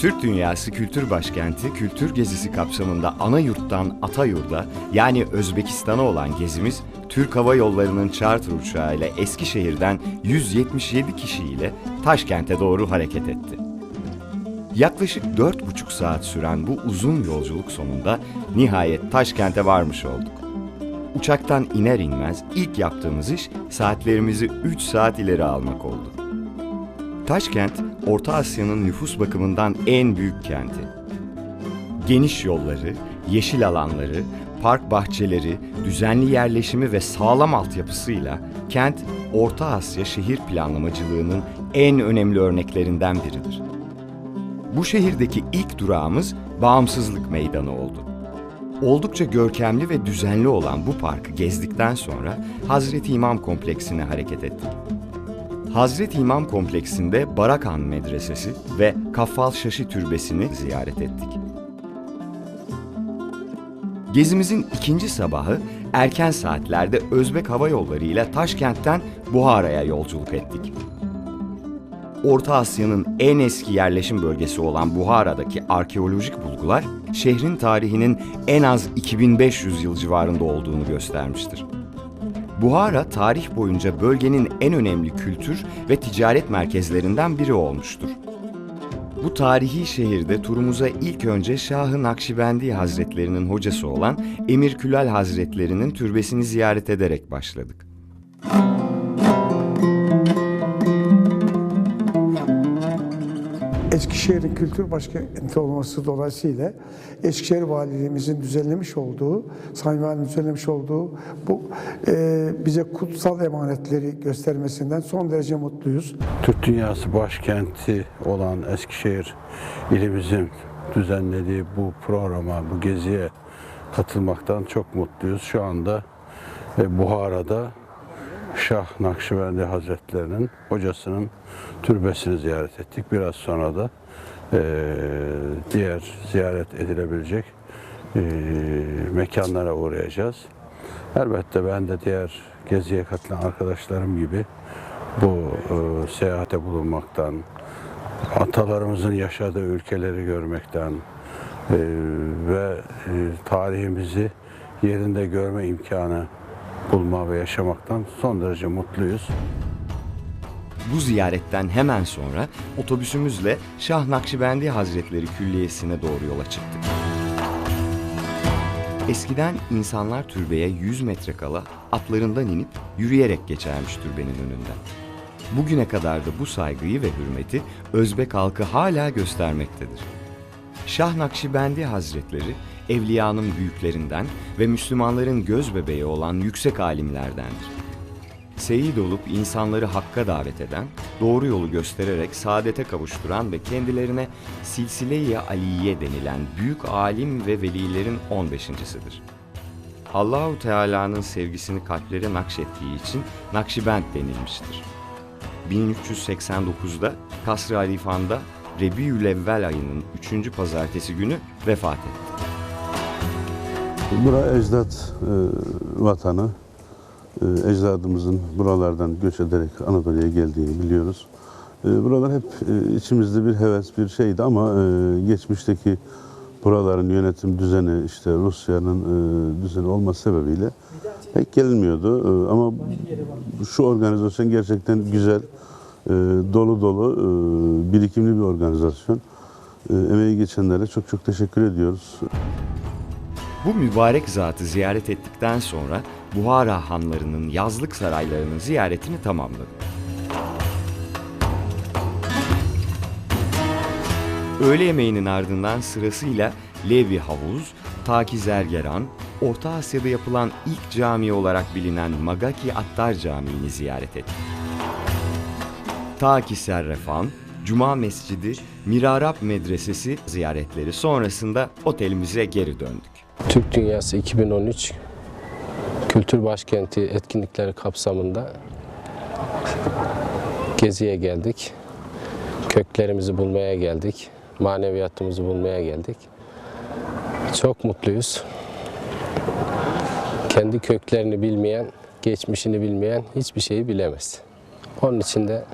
Türk Dünyası Kültür Başkenti Kültür Gezisi kapsamında ana yurttan Atayurt'a yani Özbekistan'a olan gezimiz Türk Hava Yolları'nın charter uçağıyla Eskişehir'den 177 kişiyle Taşkent'e doğru hareket etti. Yaklaşık 4,5 saat süren bu uzun yolculuk sonunda nihayet Taşkent'e varmış olduk. Uçaktan iner inmez ilk yaptığımız iş saatlerimizi 3 saat ileri almak oldu. Taşkent, Orta Asya'nın nüfus bakımından en büyük kenti. Geniş yolları, yeşil alanları, park bahçeleri, düzenli yerleşimi ve sağlam altyapısıyla kent, Orta Asya şehir planlamacılığının en önemli örneklerinden biridir. Bu şehirdeki ilk durağımız Bağımsızlık Meydanı oldu. Oldukça görkemli ve düzenli olan bu parkı gezdikten sonra Hazreti İmam Kompleksine hareket ettik. Hazreti İmam Kompleksinde Barakan Medresesi ve Kaffal Şaşı Türbesi'ni ziyaret ettik. Gezimizin ikinci sabahı erken saatlerde Özbek Hava Yolları ile Taşkent'ten Buhara'ya yolculuk ettik. Orta Asya'nın en eski yerleşim bölgesi olan Buhara'daki arkeolojik bulgular şehrin tarihinin en az 2500 yıl civarında olduğunu göstermiştir. Buhara tarih boyunca bölgenin en önemli kültür ve ticaret merkezlerinden biri olmuştur. Bu tarihi şehirde turumuza ilk önce Şah-ı Nakşibendi Hazretlerinin hocası olan Emir Külal Hazretlerinin türbesini ziyaret ederek başladık. Eskişehir'in kültür başkenti olması dolayısıyla Eskişehir Valiliğimizin düzenlemiş olduğu, Sayın Valim düzenlemiş olduğu bu e, bize kutsal emanetleri göstermesinden son derece mutluyuz. Türk Dünyası başkenti olan Eskişehir ilimizin düzenlediği bu programa, bu geziye katılmaktan çok mutluyuz. Şu anda e, Buhara'da Şah Nakşibendi Hazretlerinin hocasının türbesini ziyaret ettik. Biraz sonra da e, diğer ziyaret edilebilecek e, mekanlara uğrayacağız. Elbette ben de diğer geziye katılan arkadaşlarım gibi bu e, seyahate bulunmaktan, atalarımızın yaşadığı ülkeleri görmekten e, ve e, tarihimizi yerinde görme imkanı bulma ve yaşamaktan son derece mutluyuz. Bu ziyaretten hemen sonra otobüsümüzle Şah Nakşibendi Hazretleri Külliyesi'ne doğru yola çıktık. Eskiden insanlar türbeye 100 metre kala atlarından inip yürüyerek geçermiş türbenin önünden. Bugüne kadar da bu saygıyı ve hürmeti Özbek halkı hala göstermektedir. Şah Nakşibendi Hazretleri, evliyanın büyüklerinden ve Müslümanların göz bebeği olan yüksek alimlerdendir. Seyit olup insanları hakka davet eden, doğru yolu göstererek saadete kavuşturan ve kendilerine Silsile-i Aliye denilen büyük alim ve velilerin 15.sidir. Allahu Teala'nın sevgisini kalplere nakşettiği için Nakşibend denilmiştir. 1389'da Kasr-ı Alifan'da Rebiülevvel ayının 3. pazartesi günü vefat etti. Bura ecdat e, vatanı. E, ecdadımızın buralardan göç ederek Anadolu'ya geldiğini biliyoruz. E, buralar hep e, içimizde bir heves, bir şeydi ama e, geçmişteki buraların yönetim düzeni, işte Rusya'nın e, düzeni olması sebebiyle pek gelinmiyordu. E, ama şu organizasyon gerçekten güzel, e, dolu dolu, e, birikimli bir organizasyon. E, emeği geçenlere çok çok teşekkür ediyoruz. Bu mübarek zatı ziyaret ettikten sonra Buhara hanlarının yazlık saraylarının ziyaretini tamamladık. Öğle yemeğinin ardından sırasıyla Levi Havuz, Taki Zergeran, Orta Asya'da yapılan ilk cami olarak bilinen Magaki Attar Camii'ni ziyaret ettik. Taki Serrefan, Cuma Mescidi, Mirarap Medresesi ziyaretleri sonrasında otelimize geri döndük. Türk Dünyası 2013 Kültür Başkenti etkinlikleri kapsamında geziye geldik. Köklerimizi bulmaya geldik. Maneviyatımızı bulmaya geldik. Çok mutluyuz. Kendi köklerini bilmeyen, geçmişini bilmeyen hiçbir şeyi bilemez. Onun için de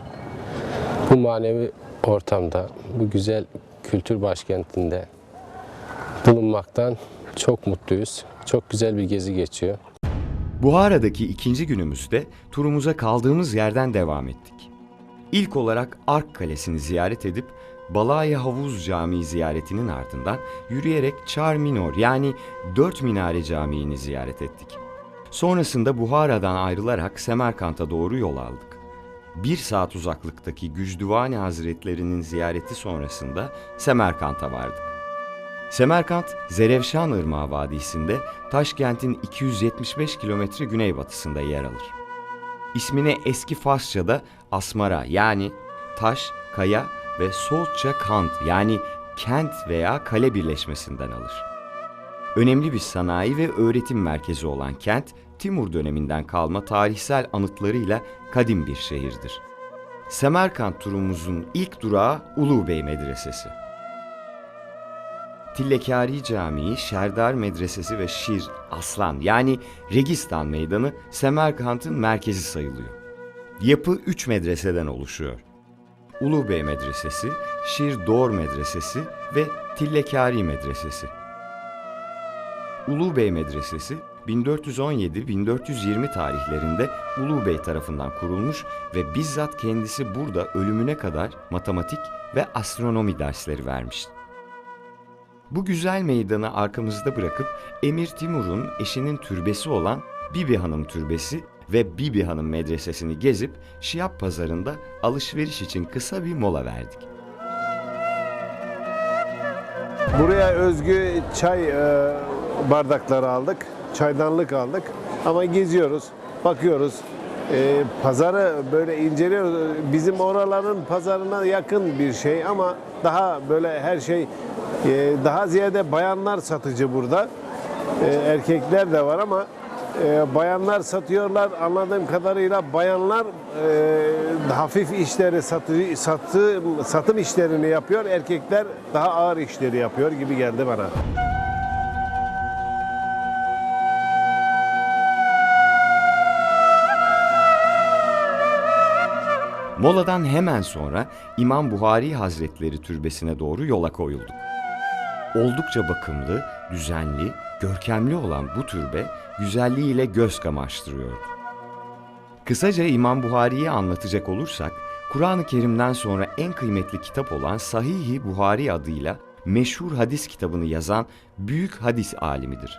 bu manevi ortamda, bu güzel kültür başkentinde bulunmaktan çok mutluyuz. Çok güzel bir gezi geçiyor. Buhara'daki ikinci günümüzde turumuza kaldığımız yerden devam ettik. İlk olarak Ark Kalesi'ni ziyaret edip Balaya Havuz Camii ziyaretinin ardından yürüyerek Çar Minor yani Dört Minare Camii'ni ziyaret ettik. Sonrasında Buhara'dan ayrılarak Semerkant'a doğru yol aldık. Bir saat uzaklıktaki Gücdüvani Hazretlerinin ziyareti sonrasında Semerkant'a vardık. Semerkant, Zerevşan Irmağı Vadisi'nde Taşkent'in 275 kilometre güneybatısında yer alır. İsmini eski Farsça'da Asmara yani taş, kaya ve Solça Kant yani kent veya kale birleşmesinden alır. Önemli bir sanayi ve öğretim merkezi olan kent, Timur döneminden kalma tarihsel anıtlarıyla kadim bir şehirdir. Semerkant turumuzun ilk durağı Ulubey Medresesi. Tillekari Camii, Şerdar Medresesi ve Şir, Aslan yani Registan Meydanı Semerkant'ın merkezi sayılıyor. Yapı üç medreseden oluşuyor. Ulubey Medresesi, Şir Doğr Medresesi ve Tillekari Medresesi. Ulubey Medresesi 1417-1420 tarihlerinde Ulubey tarafından kurulmuş ve bizzat kendisi burada ölümüne kadar matematik ve astronomi dersleri vermişti. Bu güzel meydanı arkamızda bırakıp Emir Timur'un eşinin türbesi olan Bibi Hanım Türbesi ve Bibi Hanım Medresesi'ni gezip Şiap Pazarı'nda alışveriş için kısa bir mola verdik. Buraya özgü çay e, bardakları aldık, çaydanlık aldık ama geziyoruz, bakıyoruz. E, pazarı böyle inceliyoruz. Bizim oraların pazarına yakın bir şey ama daha böyle her şey e, daha ziyade bayanlar satıcı burada. E, erkekler de var ama e, bayanlar satıyorlar. Anladığım kadarıyla bayanlar e, hafif işleri satı, satı, satım işlerini yapıyor. Erkekler daha ağır işleri yapıyor gibi geldi bana. Moladan hemen sonra İmam Buhari Hazretleri Türbesi'ne doğru yola koyulduk. Oldukça bakımlı, düzenli, görkemli olan bu türbe güzelliğiyle göz kamaştırıyordu. Kısaca İmam Buhari'yi anlatacak olursak, Kur'an-ı Kerim'den sonra en kıymetli kitap olan Sahih-i Buhari adıyla meşhur hadis kitabını yazan büyük hadis alimidir.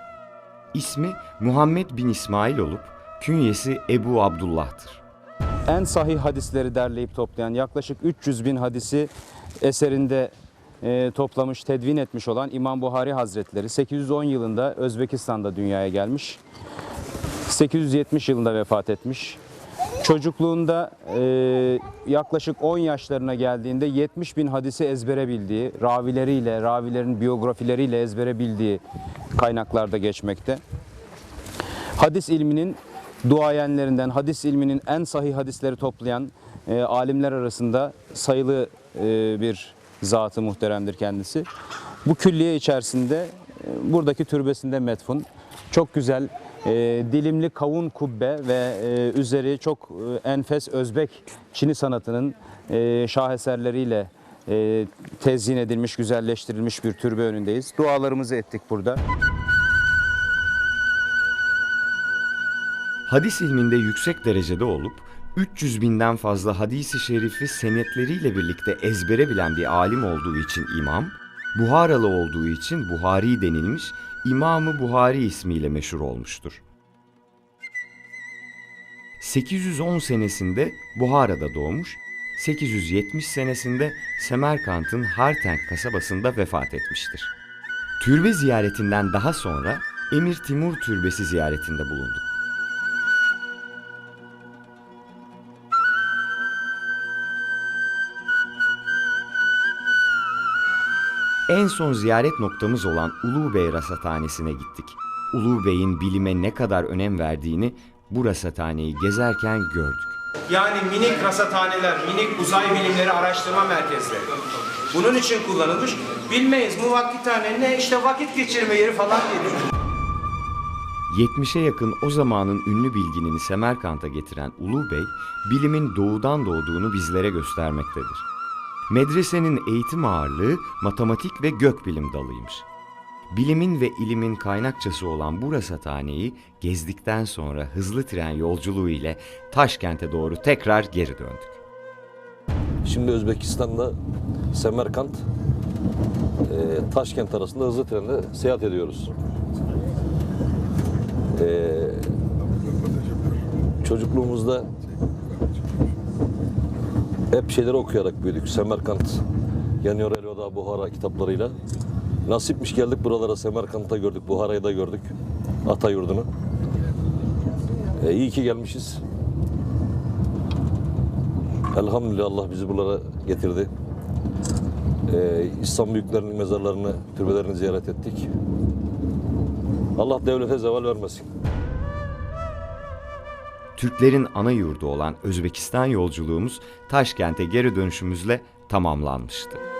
İsmi Muhammed bin İsmail olup künyesi Ebu Abdullah'tır. En sahih hadisleri derleyip toplayan yaklaşık 300 bin hadisi eserinde e, toplamış, tedvin etmiş olan İmam Buhari Hazretleri 810 yılında Özbekistan'da dünyaya gelmiş. 870 yılında vefat etmiş. Çocukluğunda e, yaklaşık 10 yaşlarına geldiğinde 70 bin hadisi ezbere bildiği, ravileriyle, ravilerin biyografileriyle ezbere bildiği kaynaklarda geçmekte hadis ilminin duayenlerinden, hadis ilminin en sahih hadisleri toplayan e, alimler arasında sayılı e, bir zatı muhteremdir kendisi. Bu külliye içerisinde e, buradaki türbesinde metfun. Çok güzel e, dilimli kavun kubbe ve e, üzeri çok e, enfes Özbek Çini sanatının e, şaheserleriyle e, tezyin edilmiş, güzelleştirilmiş bir türbe önündeyiz. Dualarımızı ettik burada. Hadis ilminde yüksek derecede olup 300 binden fazla hadisi şerifi senetleriyle birlikte ezbere bilen bir alim olduğu için imam, Buharalı olduğu için Buhari denilmiş, İmamı Buhari ismiyle meşhur olmuştur. 810 senesinde Buhara'da doğmuş, 870 senesinde Semerkant'ın Hartenk kasabasında vefat etmiştir. Türbe ziyaretinden daha sonra Emir Timur Türbesi ziyaretinde bulunduk. En son ziyaret noktamız olan Ulu Bey Rasathanesi'ne gittik. Ulu Bey'in bilime ne kadar önem verdiğini bu rasathaneyi gezerken gördük. Yani minik rasathaneler, minik uzay bilimleri araştırma merkezleri. Bunun için kullanılmış. Bilmeyiz muvakkithane ne işte vakit geçirme yeri falan diye. 70'e yakın o zamanın ünlü bilginini Semerkant'a getiren Ulu Bey, bilimin doğudan doğduğunu bizlere göstermektedir. Medresenin eğitim ağırlığı matematik ve gökbilim dalıymış. Bilimin ve ilimin kaynakçası olan bu rasathaneyi gezdikten sonra hızlı tren yolculuğu ile Taşkent'e doğru tekrar geri döndük. Şimdi Özbekistan'da Semerkant, e, Taşkent arasında hızlı trenle seyahat ediyoruz. E, çocukluğumuzda hep şeyleri okuyarak büyüdük. Semerkant, Yanıyor Elveda Buhara kitaplarıyla. Nasipmiş geldik buralara Semerkant'ta gördük, Buhara'yı da gördük. Ata yurdunu. E, iyi ki gelmişiz. Elhamdülillah Allah bizi buralara getirdi. Ee, İslam büyüklerinin mezarlarını, türbelerini ziyaret ettik. Allah devlete zeval vermesin. Türklerin ana yurdu olan Özbekistan yolculuğumuz Taşkent'e geri dönüşümüzle tamamlanmıştı.